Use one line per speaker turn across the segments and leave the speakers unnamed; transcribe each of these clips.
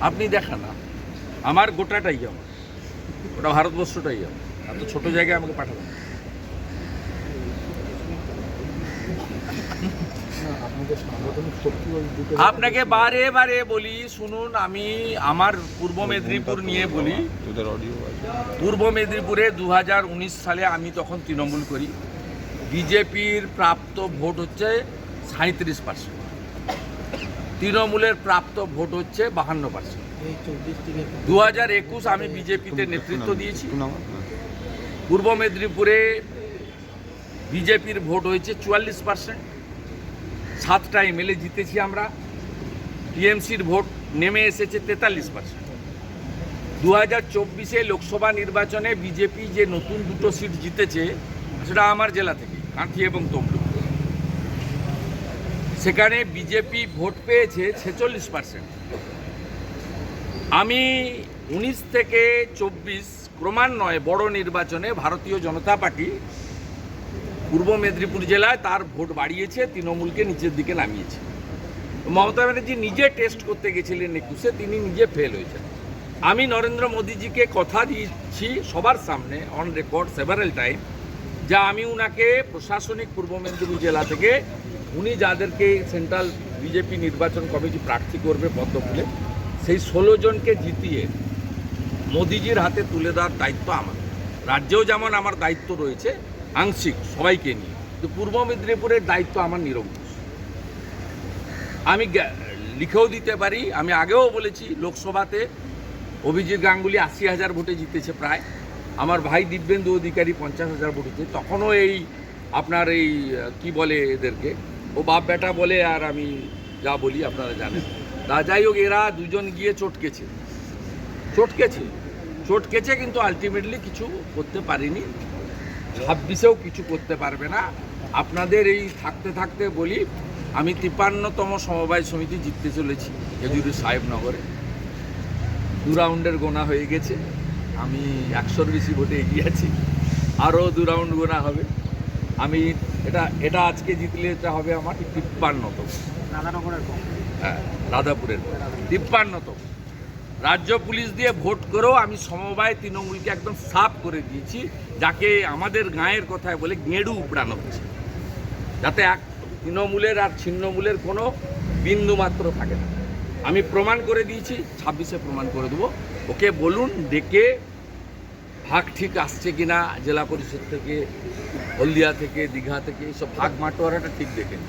আপনি দেখান না। আমার গোটাটাই আমার। ওটা ভারতবর্ষটাই আমার। এত ছোট জায়গায় আমাকে পাঠাবেন? আপনাকে বারে বারে বলি, শুনুন, আমি আমার পূর্ব মেদিনীপুর নিয়ে বলি। পূর্ব মেদিনীপুরে দু হাজার উনিশ সালে আমি তখন তৃণমূল করি। বিজেপির প্রাপ্ত ভোট হচ্ছে সাঁত্রিশ পার্সেন্ট। তৃণমূলের প্রাপ্ত ভোট হচ্ছে বাহান্ন পার্সেন্ট। দু হাজার একুশ আমি বিজেপিতে নেতৃত্ব দিয়েছি। পূর্ব মেদিনীপুরে বিজেপির ভোট হয়েছে চুয়াল্লিশ পার্সেন্ট। সাতটা এমএলএ জিতেছি আমরা। টিএমসির ভোট নেমে এসেছে তেতাল্লিশ পার্সেন্ট। দু হাজার চব্বিশে লোকসভা নির্বাচনে বিজেপি যে নতুন দুটো সিট জিতেছে সেটা আমার জেলা থেকে কাঁথি এবং তমলুক। সেখানে বিজেপি ভোট পেয়েছে ছেচল্লিশ পার্সেন্ট আমি উনিশ থেকে চব্বিশ ক্রমান্বয়ে বড় নির্বাচনে ভারতীয় জনতা পার্টি পূর্ব মেদিনীপুর জেলায় তার ভোট বাড়িয়েছে, তৃণমূলকে নিচের দিকে নামিয়েছে। মমতা ব্যানার্জি নিজে টেস্ট করতে গেছিলেন একুশে, তিনি নিজে ফেল হয়েছেন। আমি নরেন্দ্র মোদীজিকে কথা দিচ্ছি সবার সামনে অন রেকর্ড সেভারেল টাইম যা আমি উনাকে প্রশাসনিক পূর্ব মেদিনীপুর জেলা থেকে উনি যাদেরকে সেন্ট্রাল বিজেপি নির্বাচন কমিটি প্রার্থী করবে পদ্মফুলে সেই ষোলো জনকে জিতিয়ে মোদিজির হাতে তুলে দেওয়ার দায়িত্ব আমার। রাজ্যেও যেমন আমার দায়িত্ব রয়েছে, আংশিক সবাইকে নিয়ে, কিন্তু পূর্ব মেদিনীপুরের দায়িত্ব আমার নিরঙ্কুশ। আমি লিখেও দিতে পারি, আমি আগেও বলেছি, লোকসভাতে অভিজিৎ গাঙ্গুলি আশি হাজার ভোটে জিতেছে প্রায়। আমার ভাই দিব্যেন্দু অধিকারী পঞ্চাশ হাজার ভোট তখনও এই আপনার এই, কি বলে এদেরকে? ও বাপ বেটা বলে, আর আমি যা বলি আপনারা জানেন। তা যাই হোক, এরা দুজন গিয়ে চটকেছে। চটকেছে। চটকেছে কিন্তু আলটিমেটলি কিছু করতে পারিনি। ছাব্বিশেও কিছু করতে পারবে না। আপনাদের এই থাকতে থাকতে বলি, আমি তিপ্পান্নতম সমবায় সমিতি জিততে চলেছি খেজুরি সাহেবনগরে। দু রাউন্ডের গোনা হয়ে গেছে। আমি একশোর বেশি ভোটে এগিয়ে আছি। আরও দু রাউন্ড গোনা হবে। আমি এটা এটা আজকে জিতলে এটা হবে আমার তিপ্পান্নতম। হ্যাঁ রাধাপুরের তিপ্পান্নতম। রাজ্য পুলিশ দিয়ে ভোট করেও আমি সমবায় তৃণমূলকে একদম সাফ করে দিয়েছি যাকে আমাদের গাঁয়ের কথায় বলে গেঁড়ু উপড়ানো হচ্ছে। যাতে এক তৃণমূলের আর ছিন্নমূলের কোনো বিন্দু মাত্র থাকে না। আমি প্রমাণ করে দিয়েছি ছাব্বিশে প্রমাণ করে দেবো। ওকে বলুন ডেকে ভাগ ঠিক আসছে কিনা জেলা পরিষদ থেকে হলদিয়া থেকে, দীঘা থেকে এইসব ভাগ মাটোয়ারাটা ঠিক দেখে নি।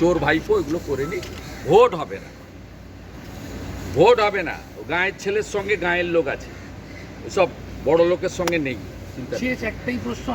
চোর ভাইপো এগুলো করে নি, ভোট হবে না। ভোট হবে না। গাঁয়ের ছেলের সঙ্গে গাঁয়ের লোক আছে। সব বড় লোকের সঙ্গে নেই।
একটাই প্রশ্ন